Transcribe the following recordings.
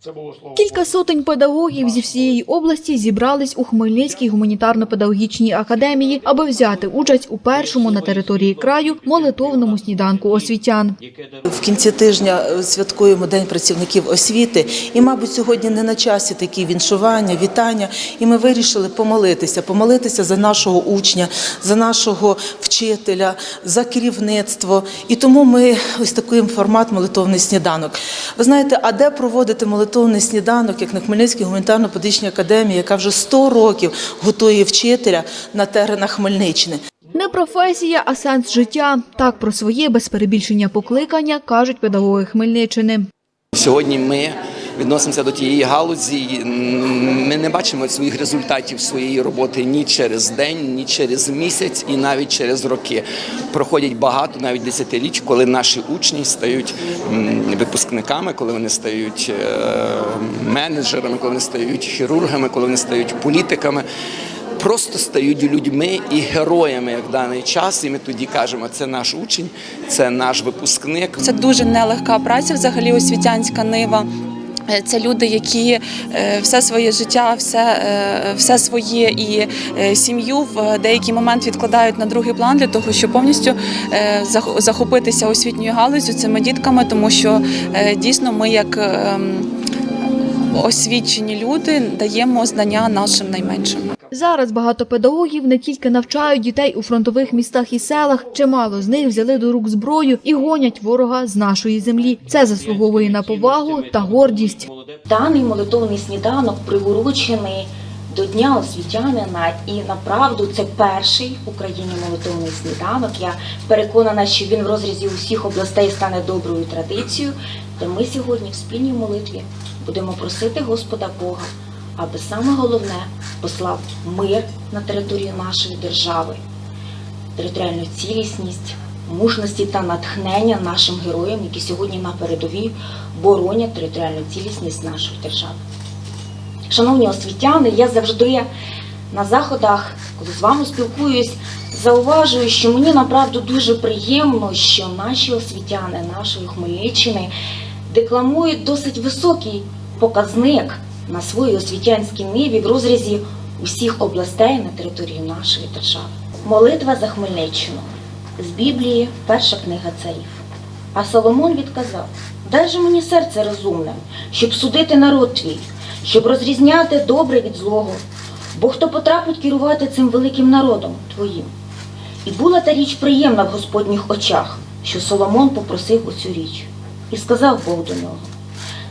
Це було слово. Кілька сотень педагогів зі всієї області зібрались у Хмельницькій гуманітарно-педагогічній академії, аби взяти участь у першому на території краю молитовному сніданку освітян. В кінці тижня е, святкуємо День працівників освіти, і, мабуть, сьогодні не на часі такі віншування, вітання. І ми вирішили помолитися, помолитися за нашого учня, за нашого вчителя, за керівництво. І тому ми ось такий формат молитовний сніданок. Ви знаєте, а де проводити молитовний сніданок, як на Хмельницькій гуманітарно-педагогічній академії, яка вже 100 років готує вчителя на теренах Хмельниччини? Не професія, а сенс життя. Так про своє без перебільшення покликання кажуть педагоги Хмельниччини. Сьогодні ми відносимося до тієї галузі. Ми не бачимо своїх результатів своєї роботи ні через день, ні через місяць, і навіть через роки. Проходять багато, навіть десятиліть, коли наші учні стають випускниками, коли вони стають е, менеджерами, коли вони стають хірургами, коли вони стають політиками. Просто стають людьми і героями як даний час, і ми тоді кажемо, це наш учень, це наш випускник. Це дуже нелегка праця, взагалі освітянська нива. Е, Це люди, які е, все своє життя, все, е, все своє і сім'ю в деякий момент відкладають на другий план для того, щоб повністю захопитися освітньою галузю цими дітками, тому що дійсно ми як ем, освічені люди даємо знання нашим найменшим. Зараз багато педагогів не тільки навчають дітей у фронтових містах і селах, чимало з них взяли до рук зброю і гонять ворога з нашої землі. Це заслуговує на повагу та гордість. Даний молитовний сніданок приурочений до Дня освітянина, і направду це перший в Україні молитовний сніданок. Я переконана, що він в розрізі усіх областей стане доброю традицією, де ми сьогодні в спільній молитві будемо просити Господа Бога, аби саме головне послав мир на територію нашої держави, територіальну цілісність, мужності та натхнення нашим героям, які сьогодні на передовій боронять територіальну цілісність нашої держави. Шановні освітяни, я завжди на заходах, коли з вами спілкуюсь, зауважую, що мені направду дуже приємно, що наші освітяни нашої Хмельниччини декламують досить високий показник на своїй освітянській ниві в розрізі усіх областей на території нашої держави. Молитва за Хмельниччину з Біблії, перша книга царів. А Соломон відказав: Дай же мені серце розумне, щоб судити народ твій, щоб розрізняти добре від злого, бо хто потрапить керувати цим великим народом твоїм. І була та річ приємна в Господніх очах, що Соломон попросив оцю річ, і сказав Бог до нього.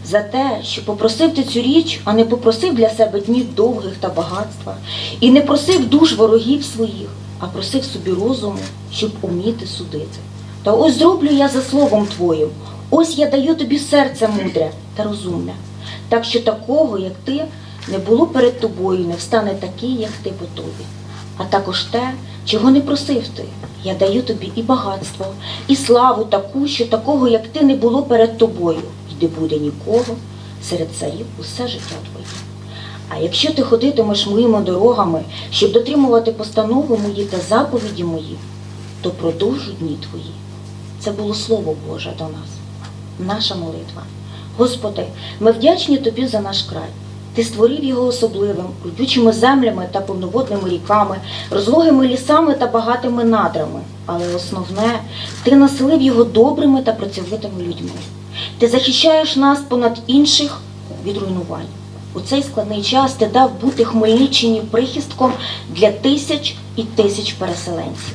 За те, що попросив ти цю річ, а не попросив для себе днів довгих та багатства, і не просив душ ворогів своїх, а просив собі розуму, щоб уміти судити. Та ось зроблю я за словом твоїм, ось я даю тобі серце мудре та розумне, так що такого, як ти, не було перед тобою, не встане такий, як ти по тобі. А також те, чого не просив ти. Я даю тобі і багатство, і славу таку, що такого, як ти, не було перед тобою, не буде нікого серед царів усе життя твоє. А якщо ти ходитимеш моїми дорогами, щоб дотримувати постанови мої та заповіді мої, то продовжу дні твої. Це було Слово Боже до нас, наша молитва. Господи, ми вдячні Тобі за наш край. Ти створив його особливим, родючими землями та повноводними ріками, розлогими лісами та багатими надрами. Але основне, ти населив його добрими та працьовитими людьми. Ти захищаєш нас понад інших від руйнувань. У цей складний час ти дав бути Хмельниччині прихистком для тисяч і тисяч переселенців.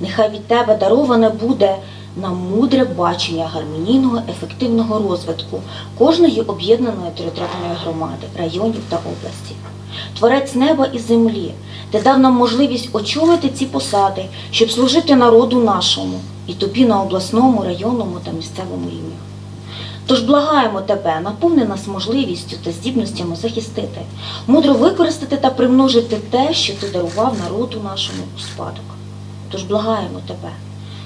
Нехай від тебе дароване буде нам мудре бачення гармонійного ефективного розвитку кожної об'єднаної територіальної громади, районів та області. Творець неба і землі, ти дав нам можливість очолити ці посади, щоб служити народу нашому і тобі на обласному, районному та місцевому рівні. Тож благаємо тебе, наповни нас можливістю та здібностями захистити, мудро використати та примножити те, що ти дарував народу нашому у спадок. Тож благаємо тебе,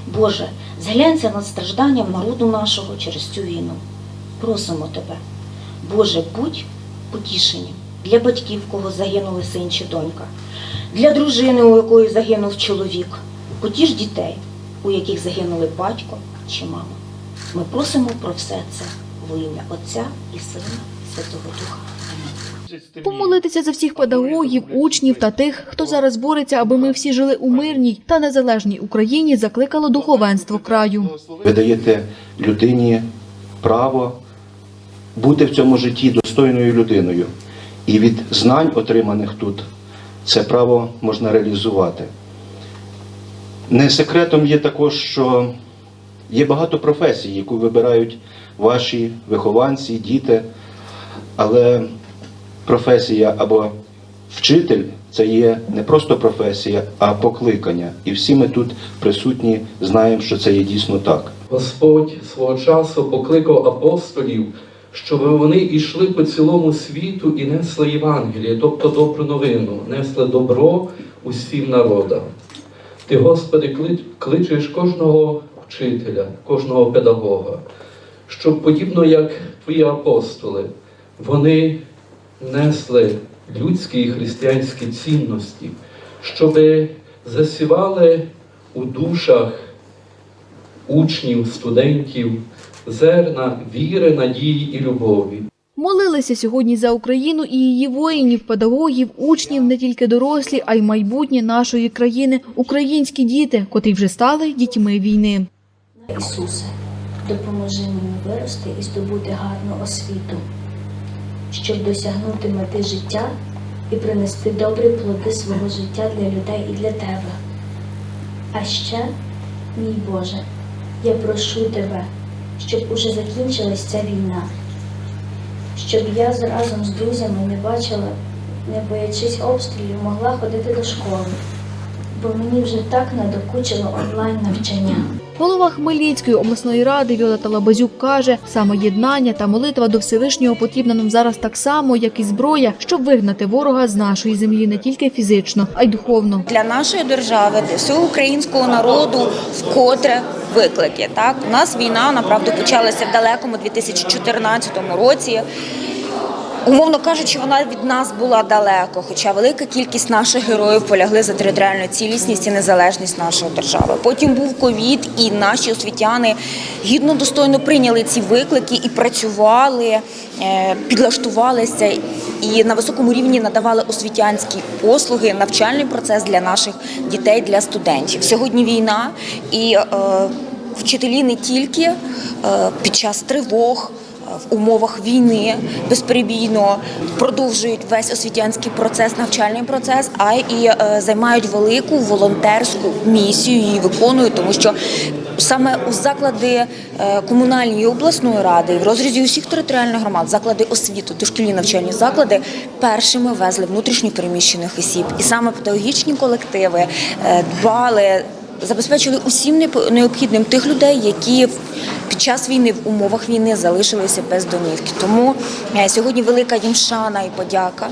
Боже, зглянься над стражданням народу нашого через цю війну. Просимо тебе, Боже, будь потішенням для батьків, кого загинули син чи донька, для дружини, у якої загинув чоловік, потіш дітей, у яких загинули батько чи мама. Ми просимо про все це во ім'я Отця і Сина Святого Духа. Амінь. Помолитися за всіх педагогів, учнів та тих, хто зараз бореться, аби ми всі жили у мирній та незалежній Україні, закликало духовенство краю. Ви даєте людині право бути в цьому житті достойною людиною. І від знань, отриманих тут, це право можна реалізувати. Не секретом є також, що є багато професій, яку вибирають ваші вихованці, діти, але професія або вчитель це є не просто професія, а покликання. І всі ми тут присутні знаємо, що це є дійсно так. Господь свого часу покликав апостолів, щоб вони йшли по цілому світу і несли Євангеліє, тобто добру новину, несли добро усім народам. Ти, Господи, кличеш кожного вчителя, кожного педагога, щоб подібно як твої апостоли, вони несли людські і християнські цінності, щоб засівали у душах учнів, студентів, зерна віри, надії і любові. Молилися сьогодні за Україну і її воїнів, педагогів, учнів, не тільки дорослі, а й майбутнє нашої країни, українські діти, котрі вже стали дітьми війни. Ісусе, допоможи мені вирости і здобути гарну освіту, щоб досягнути мети життя і принести добрі плоди свого життя для людей і для тебе. А ще, мій Боже, я прошу тебе, щоб уже закінчилась ця війна, щоб я разом з друзями не бачила, не боячись обстрілів, могла ходити до школи, бо мені вже так надокучило онлайн навчання. Голова Хмельницької обласної ради Віолета Лабазюк каже, саме єднання та молитва до Всевишнього потрібна нам зараз так само, як і зброя, щоб вигнати ворога з нашої землі не тільки фізично, а й духовно. для нашої держави, для всього українського народу вкотре виклики. Так у нас війна направду почалася в далекому 2014 році. Умовно кажучи, вона від нас була далеко, хоча велика кількість наших героїв полягли за територіальну цілісність і незалежність нашої держави. Потім був ковід, і наші освітяни гідно достойно прийняли ці виклики і працювали, е, підлаштувалися і на високому рівні надавали освітянські послуги, навчальний процес для наших дітей, для студентів. Сьогодні війна і е, вчителі не тільки е, під час тривог. В умовах війни безперебійно продовжують весь освітянський процес, навчальний процес, а і е, займають велику волонтерську місію її виконують, тому що саме у заклади е, комунальної обласної ради в розрізі усіх територіальних громад, заклади освіти, дошкільні навчальні заклади першими везли внутрішньо переміщених осіб, і саме педагогічні колективи е, дбали забезпечили усім необхідним тих людей, які під час війни в умовах війни залишилися без домівки. Тому е, сьогодні велика їм шана і подяка.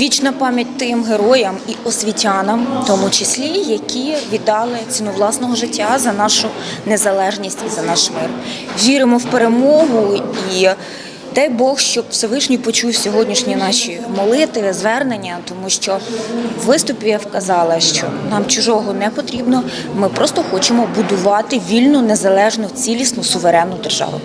Вічна пам'ять тим героям і освітянам, в тому числі, які віддали ціну власного життя за нашу незалежність і за наш мир. Віримо в перемогу і дай Бог, щоб Всевишній почув сьогоднішні наші молитви, звернення, тому що в виступі я вказала, що нам чужого не потрібно. Ми просто хочемо будувати вільну, незалежну, цілісну, суверенну державу.